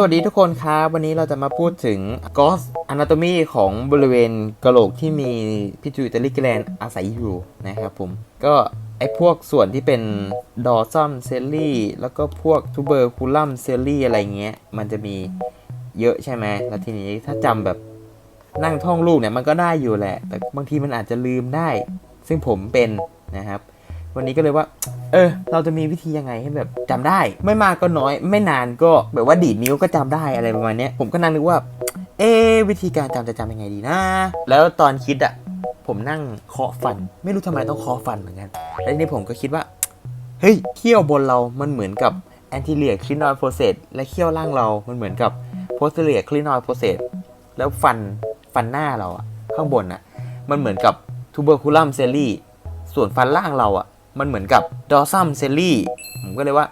สวัสดีทุกคนครับ วันนี้เราจะมาพูดถึง Ghost Anatomy ของบริเวณกระโหลกที่มีพิจูตาริกแลนอาศัยอยู่นะครับผม ก็ไอพวกส่วนที่เป็นดอซัมเซลลี่แล้วก็พวกทูเบอร์คูลัมเซลลี่อะไรเงี้ย มันจะมีเยอะใช่ไหมแล้วทีนี้ถ้าจำแบบนั่งท่องลูกเนี่ยมันก็ได้อยู่แหละ แต่บางทีมันอาจจะลืมได้ ซึ่งผมเป็นนะครับ วันนี้ก็เลยว่า เออ เราจะมีวิธียังไงให้แบบจำได้ ไม่มากก็น้อย ไม่นานก็แบบว่าดีดนิ้วก็จำได้อะไรประมาณนี้ผมก็นั่งนึกว่า เอะวิธีการจำจะจำยังไงดีนะ แล้วตอนคิดอะผมนั่งเคาะฟัน ไม่รู้ทำไมต้องเคาะฟันเหมือนกันแล้วนี้ผมก็คิดว่า เฮ้ยเขี้ยวบนเรา มันเหมือนกับ anterior clinoid process และเขี้ยวล่างเรา มันเหมือนกับ posterior clinoid process แล้วฟันฟันหน้าเราอะข้างบนอะมันเหมือนกับ tuberculum celli ส่วนฟันล่างเราอะ มันเหมือนกับ dorsum celli ผมก็เลยว่า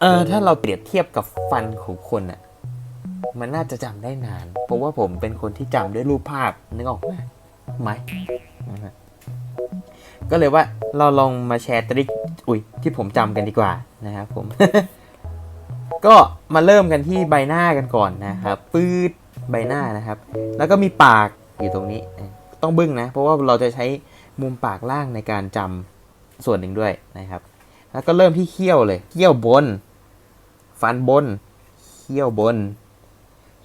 เออ ถ้าเราเปรียบเทียบกับฟันของคนอะมันน่าจะจำได้นาน เพราะว่าผมเป็นคนที่จำด้วยรูปภาพนึกออกไหมไหมก็เลยว่าเราลองมาแชร์ทริคอุ้ยที่ผมจำกันดีกว่านะครับผม ก็มาเริ่มกันที่ใบหน้ากันก่อนนะครับปืดใบหน้านะครับ แล้วก็มีปากอยู่ตรงนี้ ต้องบึ้งนะ เพราะว่าเราจะใช้มุมปากล่างในการจำ ส่วนหนึ่งด้วยนะครับ แล้วก็เริ่มที่เขี้ยวเลยเขี้ยวบน ฟันบนเขี้ยวบน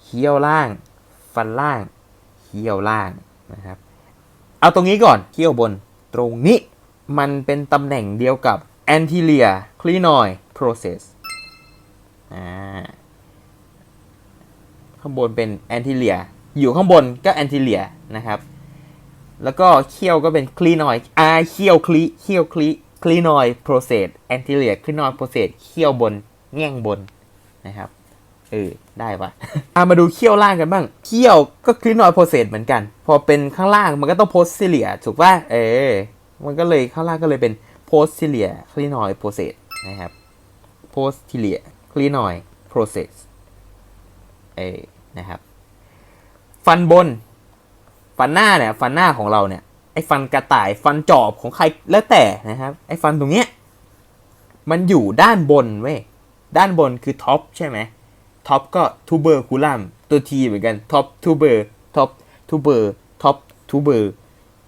เขี้ยวล่าง ฟันล่างเขี้ยวล่างนะครับ เอาตรงนี้ก่อนเขี้ยวบน ตรงนี้มันเป็นตำแหน่งเดียวกับ anterior clinoid process อ่าข้างบนเป็น anterior อยู่ข้างบนก็ anterior นะครับ แล้วก็เขี้ยวก็เป็น clinoid อ่าเขี้ยวคลีเขี้ยวคลี clinoid process anterior clinoid process เขี้ยวบนแง่งบนนะครับเออได้ปะอ่ามาดูเขี้ยวล่างกันบ้างเขี้ยวก็ clinoid process เหมือนกัน พอเป็นข้างล่างมันก็ต้อง posterior ถูกป่ะเออ มันก็เลยข้างล่างก็เลยเป็น posterior clinoid process นะครับ posterior clinoid process เออนะครับ ฟันบน ฟันหน้าเนี่ยฟันหน้าของเราเนี่ยไอ้ฟันกระต่ายฟันจอบของใครแล้วแต่นะครับไอ้ฟันตรงเนี้ยมันอยู่ด้านบนเว้ยด้านบนคือท็อปใช่ไหมท็อปก็ทูเบอร์คูลัมตัวทีเหมือนกันท็อปทูเบอร์ท็อปทูเบอร์ท็อปทูเบอร์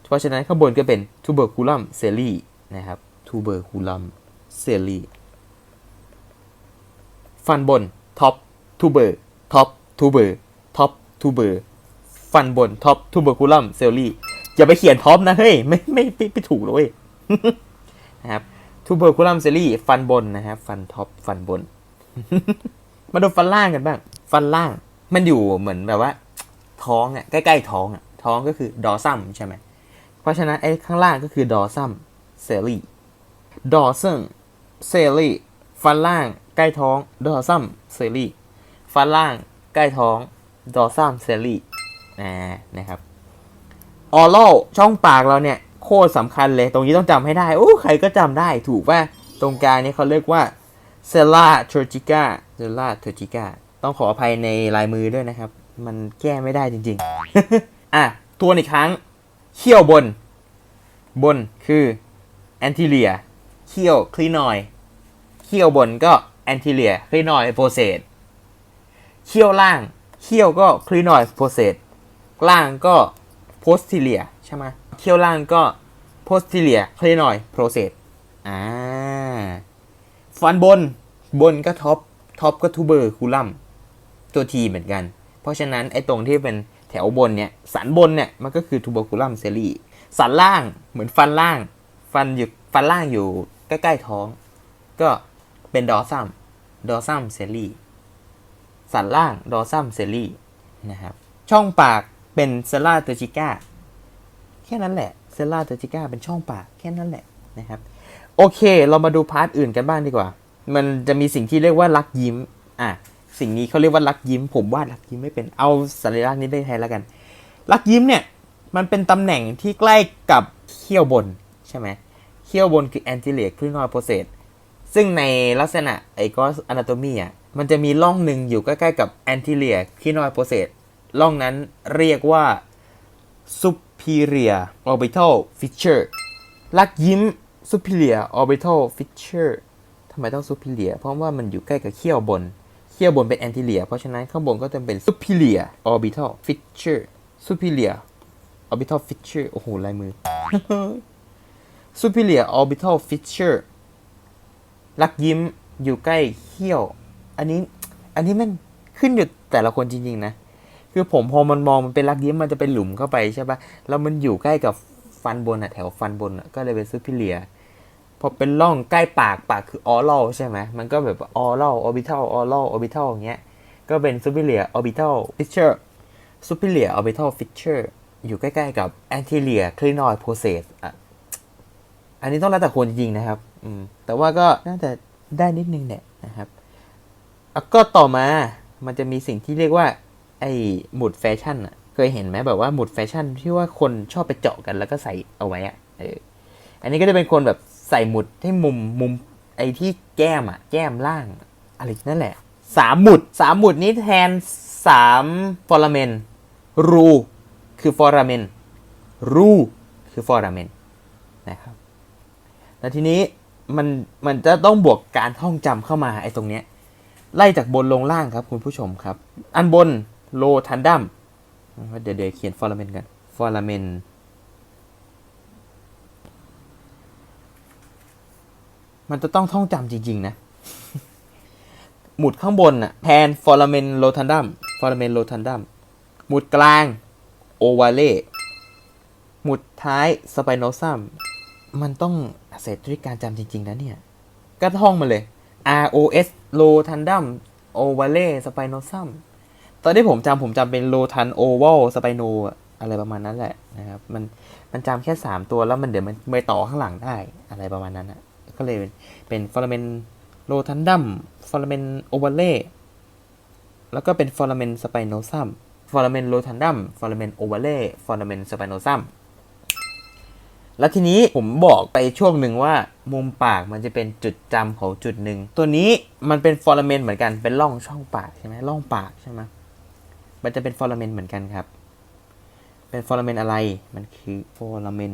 เพราะฉะนั้นข้างบนก็เป็นทูเบอร์คูลัมเซลลี่นะครับทูเบอร์คูลัมเซลลี่ฟันบนท็อปทูเบอร์ท็อปทูเบอร์ท็อปทูเบอร์ ฟันบนท็อปทูเบอร์คูลัมเซลลี่อย่าไปเขียนท็อปนะเฮ้ยไม่ไม่ไม่ไม่ถูกเลยนะครับทูเบอร์คูลัมเซลลี่ฟันบนนะครับฟันท็อปฟันบน มาดูฟันล่างกันบ้าง ฟันล่างมันอยู่เหมือนแบบว่า ท้องอะใกล้ๆท้องอะท้องก็คือดอซัมใช่ไหมเพราะฉะนั้นไอ้ข้างล่างก็คือดอซัมเซลลี่ดอซัมเซลลี่ฟันล่างใกล้ท้องดอซัมเซลลี่ฟันล่างใกล้ท้องดอซัมเซลลี่ นะนะครับออ a l ช่องปากเราเนี่ยโคตรสำคัญเลย ตรงนี้ต้องจำให้ได้โอ้ใครก็จำได้ถูกป่ะตรงกลางนี้เขาเรียกว่าเซล่าเทอร์จิก้าเซล่าเทอร์จิก้าต้องขออภัยในลายมือด้วยนะครับ มันแก้ไม่ได้จริง ๆ อะทวนอีกครั้งเขี้ยวบน บนคือ anterior เขี้ยว clinoid เขี้ยวบนก็ anterior clinoid process เขี้ยวล่างเขี้ยวก็ clinoid process ล่างก็ posterior ใช่ไหมเขี้ยวล่างก็ posterior clinoid process อ่า ฟันบน บนก็ท็อป ท็อปก็ทูเบอร์คูลัมตัวทีเหมือนกัน เพราะฉะนั้นไอ้ตรงที่เป็นแถวบนเนี่ย สันบนเนี่ย มันก็คือทูเบอร์คูลัมเซลลี่สันล่างเหมือนฟันล่าง ฟันอยู่ ฟันล่างอยู่ใกล้ๆท้อง ก็เป็นดอซัม ดอซัมเซลลี่ สันล่าง ดอซัมเซลลี่นะครับ ช่องปาก เป็นเซลลาเตอร์จิก้าแค่นั้นแหละเซลลาเตอร์จิก้าเป็นช่องปากแค่นั้นแหละนะครับ โอเค เรามาดูพาร์ทอื่นกันบ้างดีกว่า มันจะมีสิ่งที่เรียกว่ารักยิ้มอะสิ่งนี้เขาเรียกว่ารักยิ้ม ผมวาดรักยิ้มไม่เป็นเอาสัญลักษณ์นี้ได้แทนแล้วกันรักยิ้มเนี่ยมันเป็นตำแหน่งที่ใกล้กับเขี้ยวบนใช่ไหมเขี้ยวบนคือ anterior clinoid process ซึ่งในลักษณะไอ้ก็ anatomy อะมันจะมีร่องหนึ่งอยู่ใกล้ๆกับ anterior clinoid process ร่ องนั้นเรียกว่า superior orbital fissure ลักยิ้ม superior orbital fissure ทำไมต้อง superior เพราะว่ามันอยู่ใกล้กับเขี้ยวบน เขี้ยวเคี้ยวบนเป็น anterior เพราะฉะนั้นข้างบนก็จะเป็น superior orbital fissure superior orbital fissure โอ้โห ลายมือ superior orbital fissure ลักยิ้มอยู่ใกล้เขี้ยว อันนี้ อันนี้มันขึ้นอยู่แต่ละคนจริง ๆ นะ คือผมพอมันมองมันเป็นลักยิ้มมันจะเป็นหลุมเข้าไปใช่ปะแล้วมันอยู่ใกล้กับฟันบนอะแถวฟันบนอะก็เลยเป็น superior พอเป็นร่องใกล้ปากปากคือ oral ใช่ไหมมันก็แบบ oral orbital oral orbital อย่างเงี้ยก็เป็น superior orbital fissure superior orbital fissure อยู่ใกล้ๆกับ anterior clinoid process อะอันนี้ต้องแล้วแต่คนจริงนะครับ อืม แต่ว่าก็น่าจะได้นิดนึงเนี่ยนะครับก็ต่อมามันจะมีสิ่งที่เรียกว่า ไอ้หมุดแฟชั่นอะเคยเห็นไหมแบบว่าหมุดแฟชั่นที่ว่าคนชอบไปเจาะกันแล้วก็ใส่เอาไว้อะเอออันนี้ก็จะเป็นคนแบบใส่หมุดให้มุมมุมไอ้ที่แก้มอะแก้มล่างอะไรนั่นแหละสามหมุดสามหมุดนี้แทนสามฟอร์เมนรูคือฟอร์เมนรูคือฟอร์เมนนะครับแล้วทีนี้มันมันจะต้องบวกการท่องจำเข้ามาไอ้ตรงเนี้ยไล่จากบนลงล่างครับคุณผู้ชมครับ อันบน โลทันดัมเดี๋ยวเดี๋ยวเขียนฟอร์เมนกันฟอร์เมนมันจะต้องท่องจำจริง ๆ นะ หมุดข้างบนน่ะแทนฟอร์เมนโลทันดัมฟอร์เมนโลทันดัมหมุดกลางโอวาเล่หมุดท้ายสไปโนซัมมันต้องเสร็จด้วยการจำจริง ๆ นะเนี่ย ก็ท่องมาเลย ROS โลทันดัมโอวาเล่สไปโนซัม ตอนที่ผมจำผมจำเป็นโลทันโอเวลสไปโนอะไรประมาณนั้นแหละนะครับ มันมันจำแค่ 3 ตัวแล้วมันเดี๋ยวมันไปต่อข้างหลังได้อะไรประมาณนั้นนะก็เลยเป็นเป็นฟอร์เมนโลทันดัมฟอร์เมนโอเวเล่แล้วก็เป็นฟอร์เมนสไปโนซัมฟอร์เมนโลทันดัมฟอร์เมนโอเวเล่ฟอร์เมนสไปโนซัมแล้วทีนี้ผมบอกไปช่วงหนึ่งว่ามุมปากมันจะเป็นจุดจำของจุดหนึ่งตัวนี้มันเป็นฟอร์เมนเหมือนกันเป็นร่องช่องปากใช่ไหมร่องปากใช่ไหม มันจะเป็นฟอร์เมนเหมือนกันครับ เป็นฟอร์เมนอะไร มันคือฟอร์เมน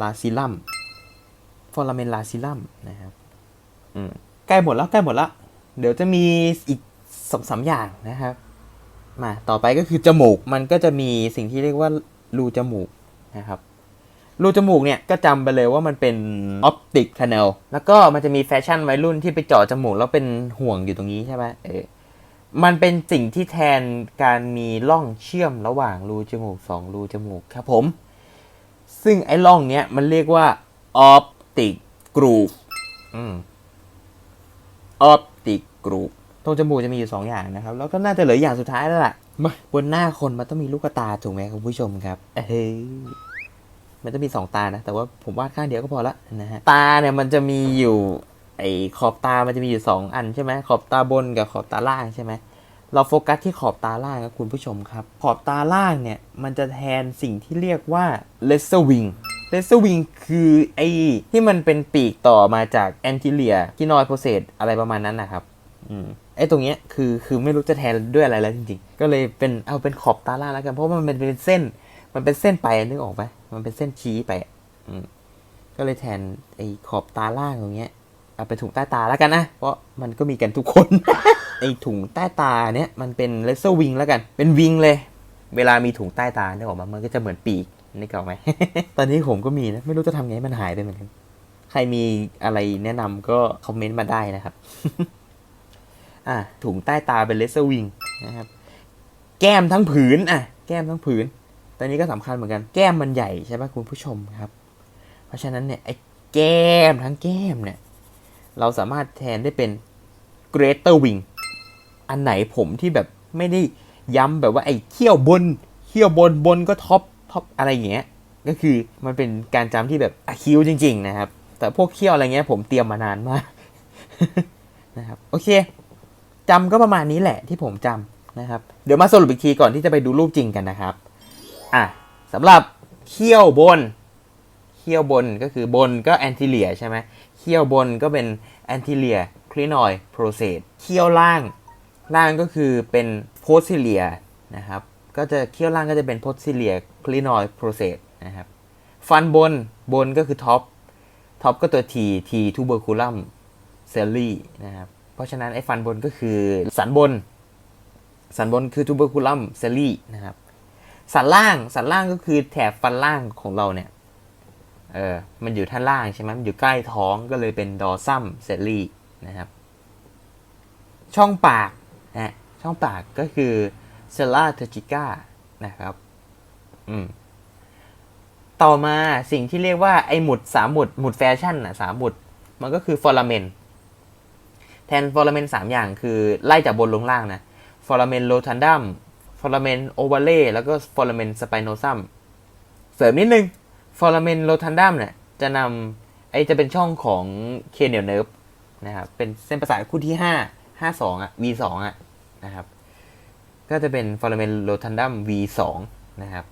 ลาซิลัมฟอร์เมนลาซิลัมนะครับใกล้หมดแล้วใกล้หมดแล้วเดี๋ยวจะมีอีกสองสามอย่างนะครับ มาต่อไปก็คือจมูก มันก็จะมีสิ่งที่เรียกว่ารูจมูกนะครับ รูจมูกเนี่ยก็จำไปเลยว่ามันเป็นออปติก a น e l แล้วก็มันจะมีแฟชั่นวัยรุ่นที่ไปเจาะจมูกแล้วเป็นห่วงอยู่ตรงนี้ใช่ไหมเออ มันเป็นสิ่งที่แทนการมีร่องเชื่อมระหว่างรูจมูกสองรูจมูกครับผม ซึ่งไอ้ร่องเนี้ยมันเรียกว่า optic groove อืม optic groove ตรงจมูกจะมีอยู่สองอย่างนะครับ แล้วก็น่าจะเหลืออย่างสุดท้ายแล้วล่ะมาบนหน้าคนมันต้องมีลูกตาถูกไหมคุณผู้ชมครับเฮ้ยมันจะมีสองตานะ แต่ว่าผมวาดข้างเดียวก็พอละนะฮะ ตาเนี่ยมันจะมีอยู่ ไอขอบตา มันจะมีอยู่สองอันใช่ไหมขอบตาบนกับขอบตาล่างใช่ไหมเราโฟกัสที่ขอบตาล่างครับคุณผู้ชมครับ ขอบตาล่างเนี่ย มันจะแทนสิ่งที่เรียกว่า laser wing laser wing คือไอ้ที่มันเป็นปีกต่อมาจาก anterior ที่นอยโปรเซสอะไรประมาณนั้นนะครับอืมไอ้ตรงเนี้ยคือคือไม่รู้จะแทนด้วยอะไรแล้วจริงๆ ก็เลยเป็นเอาเป็นขอบตาล่างแล้วกัน เพราะว่ามันเป็นเส้น มันเป็นเส้นไปนึกออกไหมมันเป็นเส้นชี้ไปอะอืมก็เลยแทนไอ้ขอบตาล่างตรงเนี้ย เอาไปถุงใต้ตาแล้วกันนะ เพราะมันก็มีกันทุกคนไอถุงใต้ตาเนี้ยมันเป็นเลเซอร์วิงแล้วกัน เป็นวิงเลย เวลามีถุงใต้ตาเนี่ยออกมามันก็จะเหมือนปีกนี่เก่าไหม ตอนนี้ผมก็มีนะ ไม่รู้จะทำไงให้มันหายไปเหมือนกัน ใครมีอะไรแนะนำก็คอมเมนต์มาได้นะครับ อะถุงใต้ตาเป็นเลเซอร์วิงนะครับ แก้มทั้งผืน อะ แก้มทั้งผืน ตอนนี้ก็สำคัญเหมือนกัน แก้มมันใหญ่ใช่ไหมคุณผู้ชมครับ เพราะฉะนั้นเนี่ยไอ้แก้มทั้งแก้มเนี่ย เราสามารถแทนได้เป็น greater wing อันไหนผมที่แบบไม่ได้ย้ำแบบว่าไอ้เขี้ยวบนเขี้ยวบนบนก็ท็อปท็อปอะไรอย่างเงี้ย ก็คือมันเป็นการจำที่แบบอคิวจริง ๆ นะครับ แต่พวกเขี้ยวอะไรเงี้ยผมเตรียมมานานมากนะครับโอเคจำก็ประมาณนี้แหละที่ผมจำนะครับ เดี๋ยวมาสรุปอีกทีก่อนที่จะไปดูรูปจริงกันนะครับ อะสำหรับเขี้ยวบน เขี้ยวบนก็คือบนก็ anterior ใช่ไหมเขี้ยวบนก็เป็น anterior clinoid process เขี้ยวล่างล่างก็คือเป็น posterior นะครับก็จะเขี้ยวล่างก็จะเป็น posterior clinoid process นะครับฟันบนบนก็คือ top top ก็ตัว T T tuberculum celli นะครับเพราะฉะนั้นไอ้ฟันบนก็คือสันบน สันบนคือทูเบอร์คูลัมเซลลี่นะครับสันล่างสันล่างก็คือแถบฟันล่างของเราเนี่ย เออมันอยู่ท่านล่างใช่ไหมมันอยู่ใกล้ท้องก็เลยเป็นดอซัมเซลลี่นะครับ ช่องปากนะช่องปากก็คือเซลลาเทจิก้านะครับ อืม ต่อมาสิ่งที่เรียกว่าไอหมุดสามหมุดหมุดแฟชั่นอะสามหมุด มันก็คือฟอร์เมนแทนฟอร์เมนสามอย่างคือไล่จากบนลงล่างนะฟอร์เมนโลทันดัมฟอร์เมนโอเวเล่แล้วก็ฟอร์เมนสไปโนซัมเสริมนิดนึง ฟอร์เมนโลทันดัมเนี่ยจะนำไอจะเป็นช่องของเคเนียลเนิร์ฟนะครับเป็นเส้นประสาทคู่ที่ห้าห้าสองอะ V สองอะนะครับก็จะเป็นฟอร์เมนโลทันดัม V สองนะครับ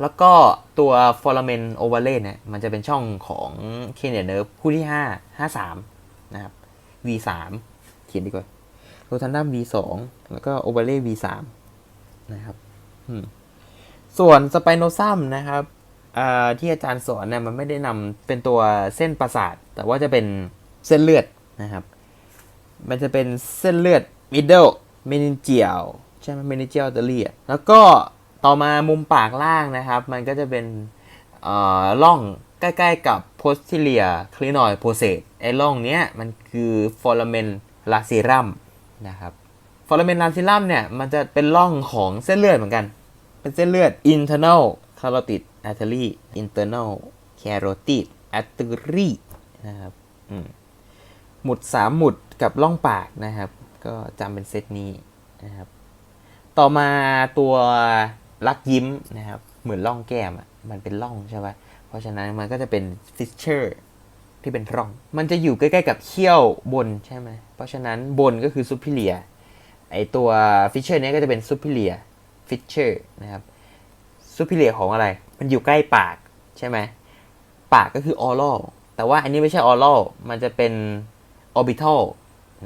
แล้วก็ตัวฟอร์เมนโอเวอร์เลเนี่ยมันจะเป็นช่องของเคเนียลเนิร์ฟคู่ที่ 5 5 3นะครับ V 3เขียนดีกว่าโรทันดัม V 2แล้วก็โอเวอร์เล V 3นะครับส่วนสไปโนซัมนะครับ ที่อาจารย์สอนเนี่ยมันไม่ได้นำเป็นตัวเส้นประสาท แต่ว่าจะเป็นเส้นเลือดนะครับ มันจะเป็นเส้นเลือด middle meningeal ใช่ไหม meningeal artery แล้วก็ต่อมามุมปากล่างนะครับ มันก็จะเป็นอ่อร่องใกล้ๆกับ posterior clinoid process ไอ้ร่องเนี้ยมันคือ foramen lacerum นะครับ foramen lacerum เนี่ยมันจะเป็นร่องของเส้นเลือดเหมือนกัน เป็นเส้นเลือด internal carotid artery internal carotid artery นะครับหมุดสามหมุดกับล่องปากนะครับ ก็จำเป็นเซตนี้นะครับ ต่อมาตัวลักยิ้มนะครับ เหมือนล่องแก้มอะมันเป็นล่องใช่ไหมเพราะฉะนั้นมันก็จะเป็นฟิชเชอร์ที่เป็นร่อง มันจะอยู่ใกล้ๆกับเขี้ยวบนใช่ไหมเพราะฉะนั้นบนก็คือซูพิเลียไอตัวฟิชเชอร์นี้ยก็จะเป็นซูพิเลียฟิชเชอร์นะครับ ซูพิเลียของอะไร มันอยู่ใกล้ปากใช่ไหมปากก็คือออรัลแต่ว่าอันนี้ไม่ใช่ออรัลมันจะเป็น orbital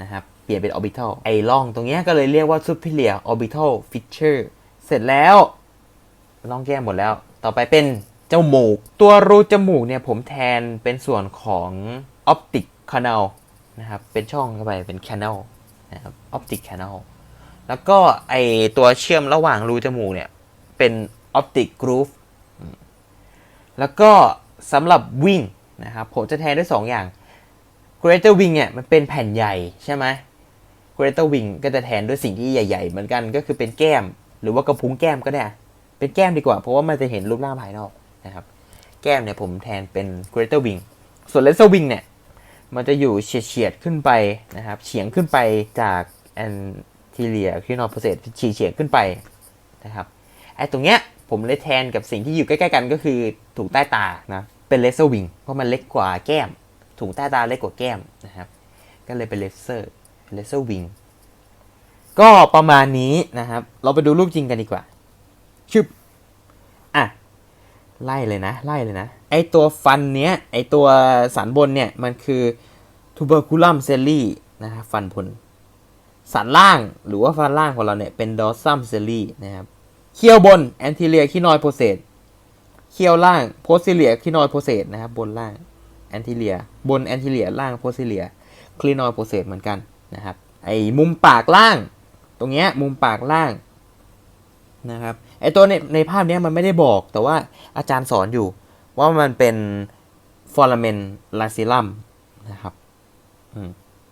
นะครับเปลี่ยนเป็น orbital ไอ้ร่องตรงนี้ก็เลยเรียกว่า superior orbital fissure เสร็จแล้วร่องแก้มหมดแล้ว ต่อไปเป็นจมูก ตัวรูจมูกเนี่ยผมแทนเป็นส่วนของ optic canal นะครับ เป็นช่องเข้าไปเป็น canal นะครับ optic canal แล้วก็ไอตัวเชื่อมระหว่างรูจมูกเนี่ยเป็น optic groove แล้วก็สำหรับวิ่งนะครับผมจะแทนด้วย2อย่าง Greater Wing เนี่ยมันเป็นแผ่นใหญ่ใช่ไหม Greater Wing ก็จะแทนด้วยสิ่งที่ใหญ่ ๆ เหมือนกันก็คือเป็นแก้ม หรือว่ากระพุ้งแก้มก็ได้ เป็นแก้มดีกว่า เพราะว่ามันจะเห็นรูปร่างภายนอกนะครับ แก้มเนี่ยผมแทนเป็น Greater Wing ส่วน Lesser Wing เนี่ยมันจะอยู่เฉียดๆขึ้นไปนะครับเฉียงขึ้นไปจาก anterior cranial process เฉียงๆขึ้นไปนะครับไอ้ตรงเนี้ย ผมเลยแทนกับสิ่งที่อยู่ใกล้ๆกันก็คือถุงใต้ตานะเป็น Lesser Wing เพราะมันเล็กกว่าแก้ม ถุงใต้ตาเล็กกว่าแก้มนะครับ ก็เลยเป็นเลเซอร์เลเซอร์วิงก็ประมาณนี้นะครับ เราไปดูรูปจริงกันดีกว่าชึบอะไล่เลยนะไล่เลยนะ ไอตัวฟันเนี้ย ไอตัวสันบนเนี่ย มันคือทูเบอร์คูลัมเซลลี่นะครับฟันบนสันล่างหรือว่าฟันล่างของเราเนี่ยเป็นดอสซัมเซลลี่นะครับ เคี้ยวบนแอนติเลียคีนอยโพเซตเคี้ยวล่างโพซิเลียคีนอยโพเซตนะครับบนล่างแอนติเลียบนแอนติเลียล่างโพซิเลียคลีนอยโปรเซสเหมือนกันนะครับไอ้มุมปากล่าง ตรงเนี้ยมุมปากล่างนะครับไอ้ตัวในในภาพเนี้ยมันไม่ได้บอกแต่ว่าอาจารย์สอนอยู่ ว่ามันเป็นฟอร์เมนลาซิลัมนะครับ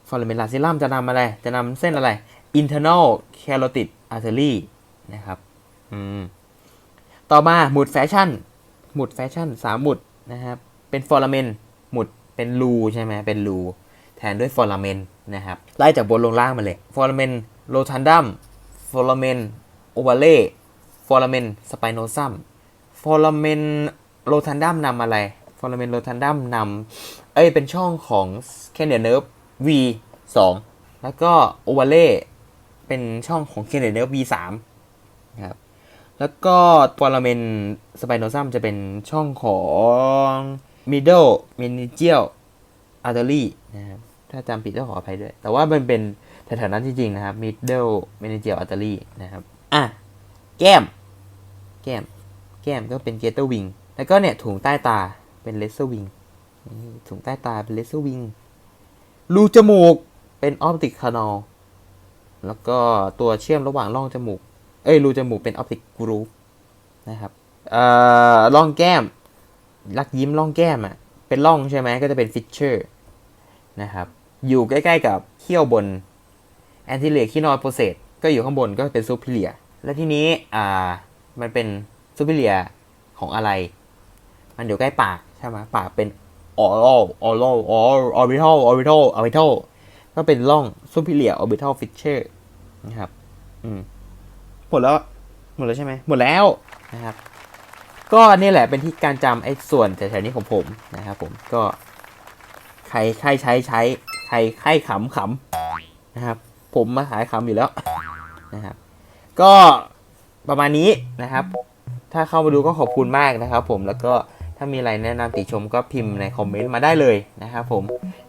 ฟอร์เมนลาซิลัมจะนำอะไร จะนำเส้นอะไร internal carotid artery นะครับ ต่อมาหมุดแฟชั่น หมุดแฟชั่นสามหมุดนะครับ เป็นฟอร์เมนหมุดเป็นรูใช่ไหมเป็นรูแทนด้วยฟอร์เมนนะครับ ไล่จากบนลงล่างมาเลยฟอร์เมนโลทันดัมฟอร์เมนโอเวเล่ฟอร์เมนสไปโนซัมฟอร์เมนโลทันดัมนำอะไรฟอร์เมนโลทันดัมนำเอ้ยเป็นช่องของแคเนียเนิร์ฟ V 2แล้วก็โอเวเล่เป็นช่องของแคเนียเนิร์ฟ V 3นะครับ แล้วก็ฟอร์เมนสไปโนซัมจะเป็นช่องของ middle meningeal artery นะครับถ้าจำผิดต้องขออภัยด้วย แต่ว่ามันเป็นแถวๆนั้นจริงๆนะครับ middle meningeal artery นะครับอะแก้ม แก้ม แก้มก็เป็น gator wing แล้วก็เนี่ยถุงใต้ตาเป็น lesser wing ถุงใต้ตาเป็น lesser wing รูจมูกเป็นออปติกคานอลแล้วก็ตัวเชื่อมระหว่างร่องจมูก เอ้ยรูจมูกเป็นออปติกกรูฟนะครับเอ่อร่องแก้มรักยิ้มร่องแก้มอะเป็นร่องใช่ไหมก็จะเป็นฟิชเชอร์นะครับอยู่ใกล้ๆกับเขี้ยวบนแอนติเลียคีนอยโปรเซสก็อยู่ข้างบนก็เป็นซูเปเลียและที่นี้อ่ามันเป็นซูเปเลียของอะไร มันอยู่ใกล้ปากใช่ไหมปากเป็นออโรออโรออร์บิทัลออร์บิทัลออร์บิทัลก็เป็นร่องซูเปเลียออร์บิทัลฟิชเชอร์นะครับอืม หมดแล้ว หมดแล้วใช่ไหมหมดแล้วนะครับ ก็นี่แหละเป็นที่การจำไอ้ส่วนแถวๆนี้ของผมนะครับผมก็ใครใครใช้ใช้ใครใครขำขำนะครับ ผมมาขายขำอยู่แล้วนะครับ ก็ประมาณนี้นะครับ ถ้าเข้ามาดูก็ขอบคุณมากนะครับ ผมแล้วก็ถ้ามีอะไรแนะนำติชมก็พิมพ์ในคอมเมนต์มาได้เลยนะครับผม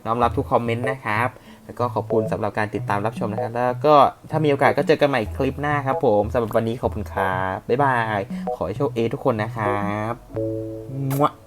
น้อมรับทุกคอมเมนต์นะครับ แล้วก็ขอบคุณสำหรับการติดตามรับชมนะครับ แล้วก็ถ้ามีโอกาสก็เจอกันใหม่คลิปหน้าครับผมสำหรับวันนี้ขอบคุณครับบ๊ายบาย ขอให้โชคเอทุกคนนะครับ